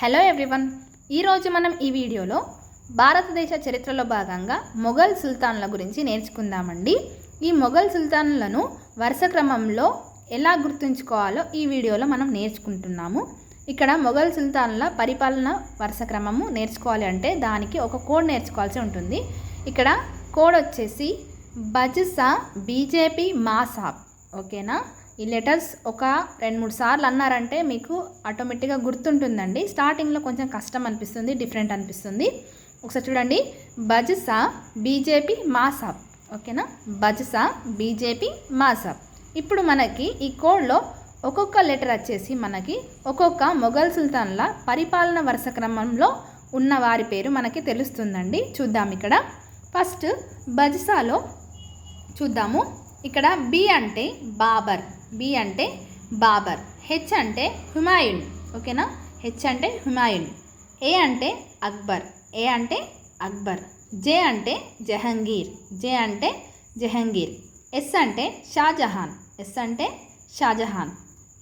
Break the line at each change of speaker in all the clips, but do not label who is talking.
Hello everyone ఈరోజు మనం ఈ వీడియోలో భారతదేశ చరిత్రలో భాగంగా మొఘల్ సుల్తాన్ల గురించి నేర్చుకుందామండి. ఈ మొఘల్ సుల్తాన్లను వరుస క్రమంలో ఎలా గుర్తుంచుకోవాలో ఈ వీడియోలో మనం నేర్చుకుంటున్నాము. ఇక్కడ మొఘల్ సుల్తాన్ల పరిపాలన వరుస క్రమము నేర్చుకోవాలి అంటే దానికి ఒక కోడ్ నేర్చుకోవాల్సి ఉంటుంది. ఇక్కడ కోడ్ వచ్చేసి బజ్సా బీజేపీ మాసాబ్. ఓకేనా? ఈ లెటర్స్ ఒక రెండు మూడు సార్లు అన్నారంటే మీకు ఆటోమేటిక్గా గుర్తుంటుందండి. స్టార్టింగ్లో కొంచెం కష్టం అనిపిస్తుంది డిఫరెంట్ అనిపిస్తుంది. ఒకసారి చూడండి. బజ్సా బీజేపీ మాసాబ్. ఓకేనా? బజ్సా బీజేపీ మాసాబ్. ఇప్పుడు మనకి ఈ కోడ్లో ఒక్కొక్క లెటర్ వచ్చేసి మనకి ఒక్కొక్క మొఘల్ సుల్తాన్ల పరిపాలన వరుస క్రమంలో ఉన్న వారి పేరు మనకి తెలుస్తుందండి. చూద్దాం ఇక్కడ. ఫస్ట్ బజ్సాలో చూద్దాము. ఇక్కడ బి అంటే బాబర్. బి అంటే బాబర్. హెచ్ అంటే హుమాయున్. ఓకేనా? హెచ్ అంటే హుమాయున్. ఏ అంటే అక్బర్. ఏ అంటే అక్బర్. జే అంటే జహంగీర్. జే అంటే జహంగీర్. ఎస్ అంటే షాజహాన్. ఎస్ అంటే షాజహాన్.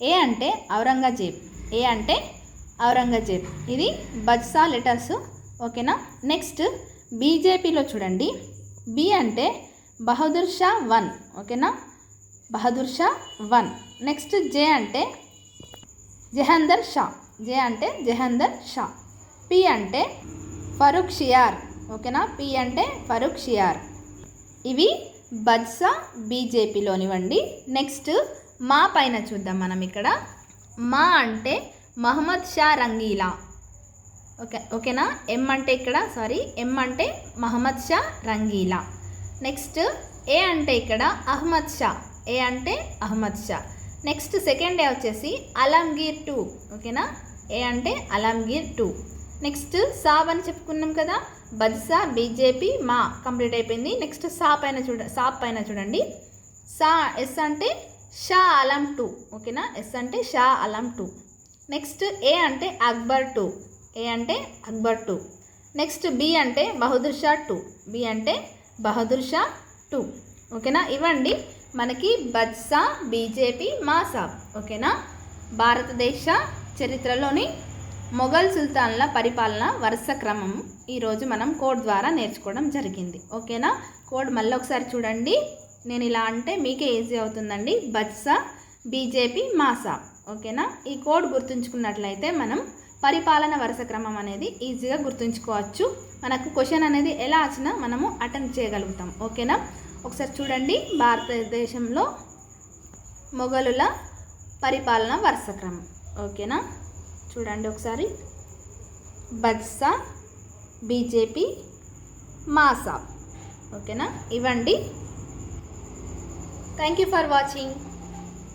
ఏ అంటే ఔరంగజేబ్. ఏ అంటే ఔరంగజేబ్. ఇది బజ్సా లెటర్స్. ఓకేనా? నెక్స్ట్ బీజేపీలో చూడండి. బి అంటే బహదూర్ షా వన్. ఓకేనా? Bahadur Shah one. Next J అంటే జహందర్ షా. జే అంటే జహందర్ షా. పి అంటే ఫరూక్ షియార్. ఓకేనా? పి అంటే ఫరూక్ షియార్. ఇవి బద్సా బీజేపీలోనివ్వండి నెక్స్ట్ మా పైన చూద్దాం మనం ఇక్కడ. మా అంటే మహమ్మద్ షా రంగీలా. ఓకే ఓకేనా? ఎం అంటే ఇక్కడ? సారీ ఎం అంటే మహమ్మద్ షా రంగీలా. నెక్స్ట్ ఏ అంటే ఇక్కడ అహ్మద్ షా. ఏ అంటే Ahmad Shah. Next second A వచ్చేసి అలంగీర్ టూ. ఓకేనా? ఏ అంటే అలంగీర్ టూ. నెక్స్ట్ సాబ్ అని చెప్పుకున్నాం కదా. బద్సా బీజేపీ మా. కంప్లీట్ అయిపోయింది. నెక్స్ట్ సా పైన చూడ సాబ్ పైన చూడండి. సా ఎస్ అంటే షా అలం టూ. ఓకేనా? ఎస్ అంటే Shah Alam two. Next A అంటే అక్బర్ టూ. ఏ అంటే అక్బర్ టూ. నెక్స్ట్ బి అంటే బహదూర్ షా టూ. బి అంటే బహదూర్ షా టూ. ఓకేనా? ఇవ్వండి. మనకి బత్సా బీజేపీ మాసాబ్ ఓకేనా? భారతదేశ చరిత్రలోని మొఘల్ సుల్తాన్ల పరిపాలన వరుస క్రమం ఈరోజు మనం కోడ్ ద్వారా నేర్చుకోవడం జరిగింది. ఓకేనా? కోడ్ మళ్ళీ ఒకసారి చూడండి. నేను ఇలా అంటే మీకే ఈజీ అవుతుందండి. బత్సా బీజేపీ మాసాబ్ ఓకేనా? ఈ కోడ్ గుర్తుంచుకున్నట్లయితే మనం పరిపాలన వరుస క్రమం అనేది ఈజీగా గుర్తుంచుకోవచ్చు. మనకు క్వశ్చన్ అనేది ఎలా వచ్చినా మనము అటెంప్ట్ చేయగలుగుతాం. ఓకేనా? ఒకసారి చూడండి. భారతదేశంలో మొఘలుల పరిపాలన వరుస క్రమం. ఓకేనా? చూడండి ఒకసారి. బద్సా బీజేపీ మాసాబ్ ఓకేనా? ఇవ్వండి. Thank you for watching